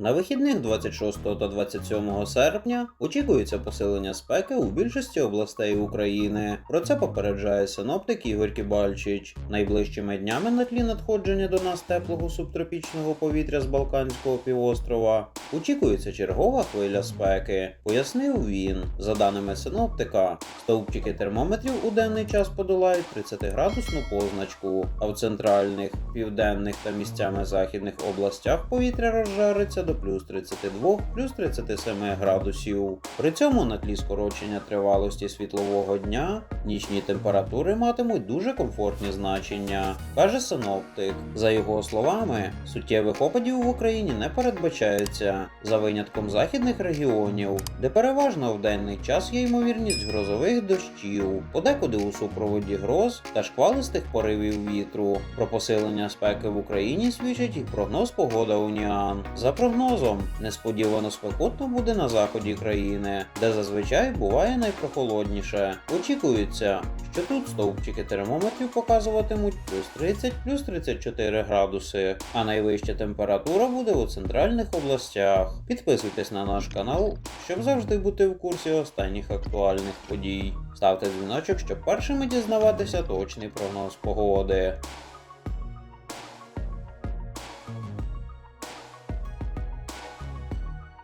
На вихідних 26 та 27 серпня очікується посилення спеки у більшості областей України. Про це попереджає синоптик Ігор Кібальчич. Найближчими днями на тлі надходження до нас теплого субтропічного повітря з Балканського півострова очікується чергова хвиля спеки, пояснив він. За даними синоптика, стовпчики термометрів у денний час подолають 30-градусну позначку, а в центральних, південних та місцями західних областях повітря розжариться до плюс 32, плюс 37 градусів. При цьому на тлі скорочення тривалості світлового дня нічні температури матимуть дуже комфортні значення, каже синоптик. За його словами, суттєвих опадів в Україні не передбачається за винятком західних регіонів, де переважно в денний час є ймовірність грозових дощів, подекуди у супроводі гроз та шквалистих поривів вітру. Про посилення спеки в Україні свідчить і прогноз погода Уніан. За прогнозом, несподівано спекотно буде на заході країни, де зазвичай буває найпрохолодніше. Очікується, тут стовпчики термометрів показуватимуть плюс 30, плюс 34 градуси, а найвища температура буде у центральних областях. Підписуйтесь на наш канал, щоб завжди бути в курсі останніх актуальних подій. Ставте дзвіночок, щоб першими дізнаватися точний прогноз погоди.